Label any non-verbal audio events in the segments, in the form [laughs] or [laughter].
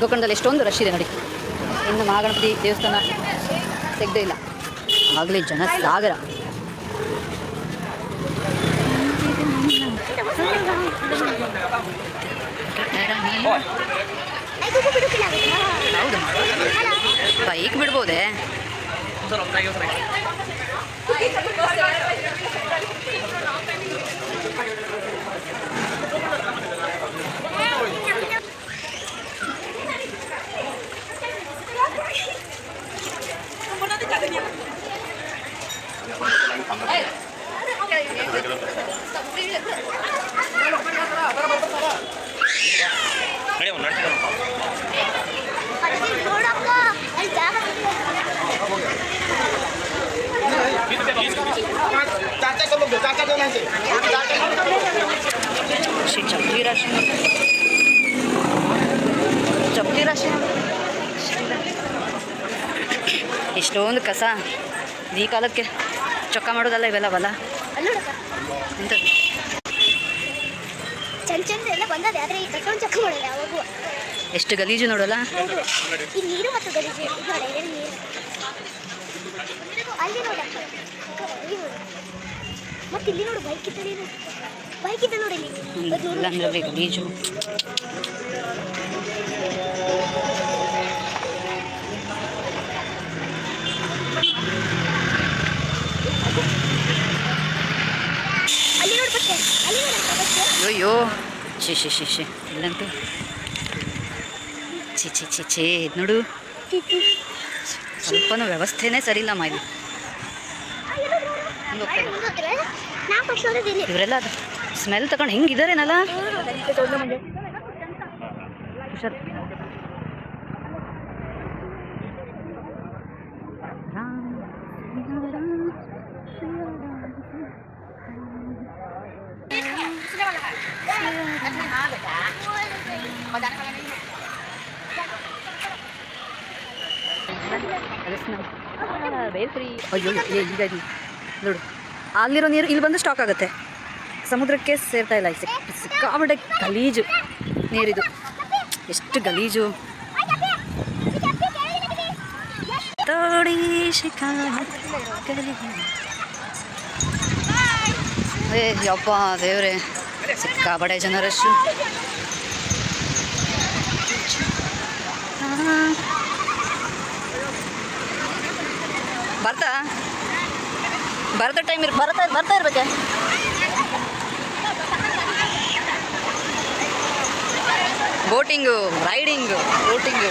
ಗೋಕರ್ಣದಲ್ಲಿ ಎಷ್ಟೊಂದು ರಶ್ ಇದೆ ನೋಡಿ. ಇನ್ನು ಮಹಾಗಣಪತಿ ದೇವಸ್ಥಾನ ತೆಗ್ದೇ ಇಲ್ಲ. ಆಗಲೇ ಜನ ಸಾಗರ. ಬೈಕ್ ಬಿಡ್ಬೋದೇ? [laughs] ನಡಿ ಅವ್ನು ನಡ್ಸ್ಕೊಂಡು ಬಾ. ನೋಡಕ್ಕ ಅಲ್ಲಿ ಜಾಗ चाचा को लोग चाचा को नहीं ಶ್ರೀ ಚಪ್ಪಲಿ ರಾಶಿ ಚಪ್ಪಲಿ ರಾಶಿ ಇಷ್ಟೊಂದು ಕಸ ಈ ಕಾಲಕ್ಕೆ ಚೊಕ್ಕ ಮಾಡೋದಲ್ಲ ಇವೆಲ್ಲ ಬಲ ಅಲ್ಲಿ ನೋಡಕ್ಕ ಎಂಥದ್ದು ಚಂದ ಚಂದ ಎಲ್ಲ ಬಂದದೆ ಆದ್ರೆ ಈ ಪೆಟ್ರೋಲ್ ಚೆಕ್ ಮಾಡಿಲ್ಲ ಯಾವಾಗೂ. ಎಷ್ಟು ಗಲೀಜು ನೋಡಲ್ಲ? ಈ ನೀರು ಮತ್ತು ಗಲೀಜು ಇದು ಎರಡು ನೀರು. ಅಲ್ಲಿ ನೋಡಿ. ಮತ್ತೆ ಇಲ್ಲಿ ನೋಡು ಬೈಕ್ ಇದ್ದಲ್ಲಿ ಬೈಕ್ ಇದ್ದ ನೋಡಿ ಇಲ್ಲಿ. ಗಲೀಜು. ಅಯ್ಯೋ ಶಿ ಶಿ ಶಿ ಶಿ ಇಲ್ಲಂತೂ. ಛಿ ಛಿ ಛಿ ಛೇ. ಇದು ನೋಡು. ಸ್ವಲ್ಪನೂ ವ್ಯವಸ್ಥೆನೇ ಸರಿ ಇಲ್ಲ ಹೋದಿದ್ದೀನಿ ಇವರೆಲ್ಲ ಅದು ಸ್ಮೆಲ್ ತಗೊಂಡು ಹೆಂಗಿದಾರೇನಲ್ಲ? ಹುಷಾರ್. ಅಯ್ಯೋ ಏ ಈಗ ಇದು ನೋಡು ಅಲ್ಲಿರೋ ನೀರು ಇಲ್ಲಿ ಬಂದು ಸ್ಟಾಕ್ ಆಗುತ್ತೆ. ಸಮುದ್ರಕ್ಕೆ ಸೇರ್ತಾ ಇಲ್ಲ ಸಿಕ್ ಸಿಕ್ಕಾಬಿಟ್ಟೆ ಗಲೀಜು ನೀರಿದು. ಎಷ್ಟು ಗಲೀಜು. ತೋಡಿ ಏ, ಯಪ್ಪ ದೇವ್ರೆ. ಸಿಕ್ಕಾಬಡೆ ಜನ ರಶ್ ಬರ್ತಾ? ಬರದ ಟೈಮ್ ಇರ್ ಬರ್ತಾ ಬರ್ತಾ ಇರ್ಬೇಕೆ? ಬೋಟಿಂಗು ರೈಡಿಂಗು ಬೋಟಿಂಗು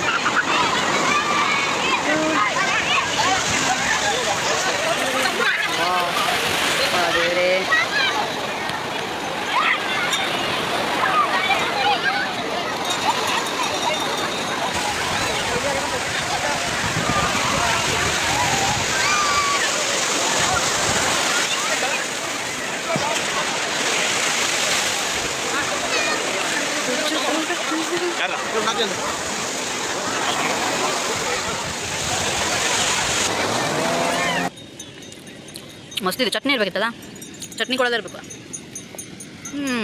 ಯಾರ? ಮಸ್ತಿದೆ ಚಟ್ನಿ ಇರ್ಬೇಕಿತ್ತಲ್ಲ? ಚಟ್ನಿ ಕೊಡೋದೇ ಇರಬೇಕು. ಹ್ಞೂ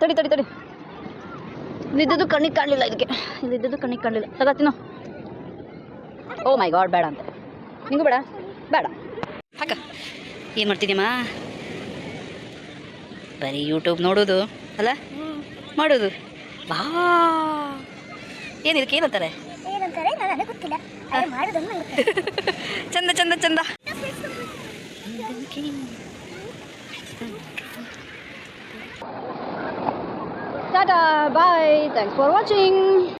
ತಡಿ ತಡಿ ತಡಿ. ಇಲ್ಲಿದ್ದು ಕಣ್ಣಿಗೆ ಕಾಣಲಿಲ್ಲ ಇದಕ್ಕೆ ಇಲ್ಲಿದ್ದು ಕಣ್ಣಿಗೆ ಕಾಣಲಿಲ್ಲ. ತಗೋತೀನೋ ಓ ಮೈ ಗಾಡ್ ಬೇಡ ಅಂತ. ನಿಂಗೂ ಬೇಡ? ಬೇಡ. ಹಾಕ. ಏನು ಮಾಡ್ತಿದ್ದೀಮ್ಮ ಬರೀ ಯೂಟ್ಯೂಬ್ ನೋಡೋದು ಅಲ್ಲ? ಮಾಡೋದು. ಬಾ. ಏನು ಇದಕ್ಕೆ ಏನಂತಾರೆ? [laughs] ಚಂದ ಚಂದ ಚಂದ. Ta ta bye thanks for watching